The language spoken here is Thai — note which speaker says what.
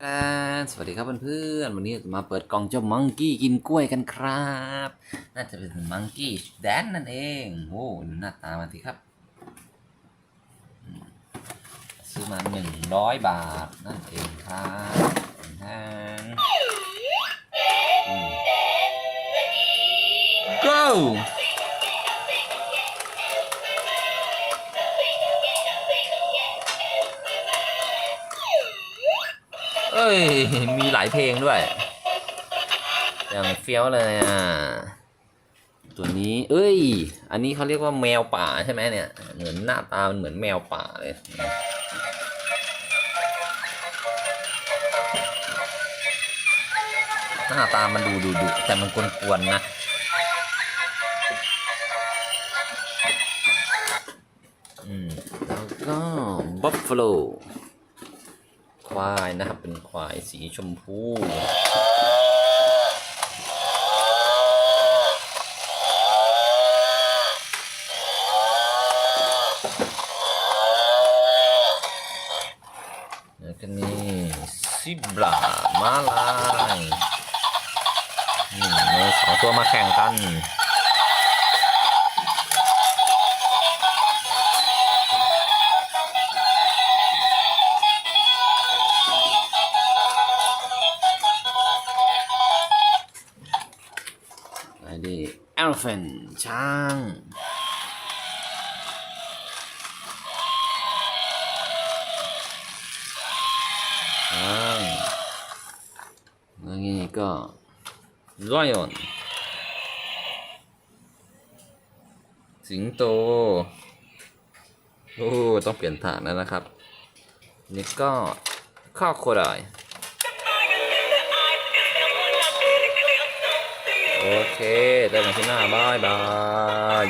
Speaker 1: สวัสดีครับเพื่อนๆ วันนี้จะมาเปิดกล่องเจ้ามังกี้กินกล้วยกันครับ น่าจะเป็นมังกี้แดนนั่นเอง โอ้หน้าตามันสิครับ ซื้อมาหนึ่งร้อยบาทนั่นเองครับนั่นอืม อ้ย มีหลายเพลงด้วย อย่างเฟี้ยวเลยอะ ตัวนี้ เอ้ย อันนี้เขาเรียกว่าแมวป่าใช่ไหมเนี่ย เหมือนหน้าตามันเหมือนแมวป่าเลยหน้าตามันดูดุดุแต่มันกวนๆนะ อืม แล้วก็บัฟฟาโล ควายนะครับ เป็นควายสีชมพู แล้วก็นี่ซิบรามาลายนี่สองตัวมาแข่งกัน ดิ elephant ช้างช้างแล้วนี่ก็ lion สิงโต โอ้ ต้องเปลี่ยนฐานแล้วนะครับ นี่ก็ข้าวโคดาย เคเจอกันที่หน้าบายบาย